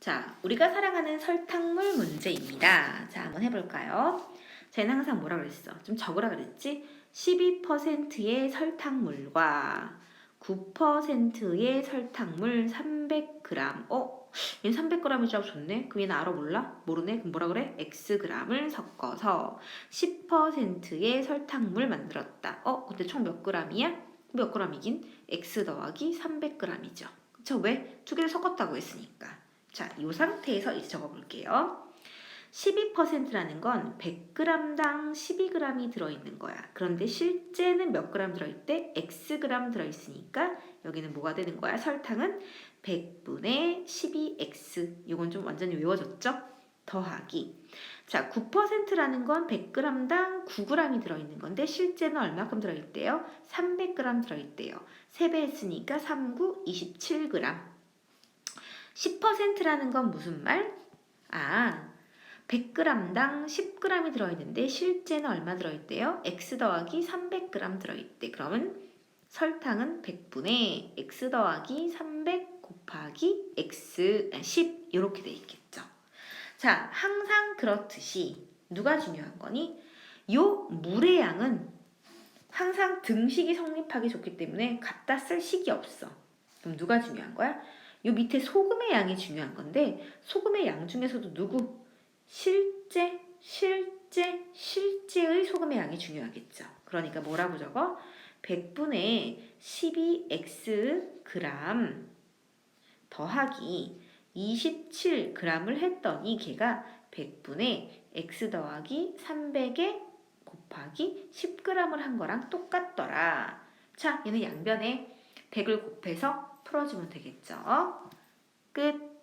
자, 우리가 사랑하는 설탕물 문제입니다. 자, 한번 해볼까요? 쟤는 항상 뭐라 그랬어? 좀 적으라 그랬지? 12%의 설탕물과 9%의 설탕물 300g. 어? 얘는 300g이 좀 좋네? 그럼 얘는 알아 몰라? 모르네? 그럼 뭐라 그래? xg을 섞어서 10%의 설탕물 만들었다. 어? 근데 총 몇 g이야? 몇 g이긴? x 더하기 300g이죠. 그쵸? 왜? 두 개를 섞었다고 했으니까. 자, 이 상태에서 이제 적어볼게요. 12%라는 건 100g당 12g이 들어있는 거야. 그런데 실제는 몇 g 들어있대? xg 들어있으니까 여기는 뭐가 되는 거야? 설탕은 100분의 12x. 이건 좀 완전히 외워졌죠? 더하기. 자, 9%라는 건 100g당 9g이 들어있는 건데 실제는 얼마큼 들어있대요? 300g 들어있대요. 3배 했으니까 3, 9, 27g. 10%라는 건 무슨 말? 아, 100g당 10g이 들어있는데 실제는 얼마 들어있대요? x 더하기 300g 들어있대. 그러면 설탕은 100분의 x 더하기 300 곱하기 x 10 이렇게 돼 있겠죠. 자, 항상 그렇듯이 누가 중요한 거니? 요 물의 양은 항상 등식이 성립하기 좋기 때문에 갖다 쓸 식이 없어. 그럼 누가 중요한 거야? 요 밑에 소금의 양이 중요한 건데 소금의 양 중에서도 누구? 실제, 실제, 실제의 소금의 양이 중요하겠죠. 그러니까 뭐라고 적어? 100분의 12x 그램 더하기 27g을 했더니 걔가 100분의 x 더하기 300에 곱하기 10g을 한 거랑 똑같더라. 자, 얘는 양변에 100을 곱해서 풀어주면 되겠죠. 끝.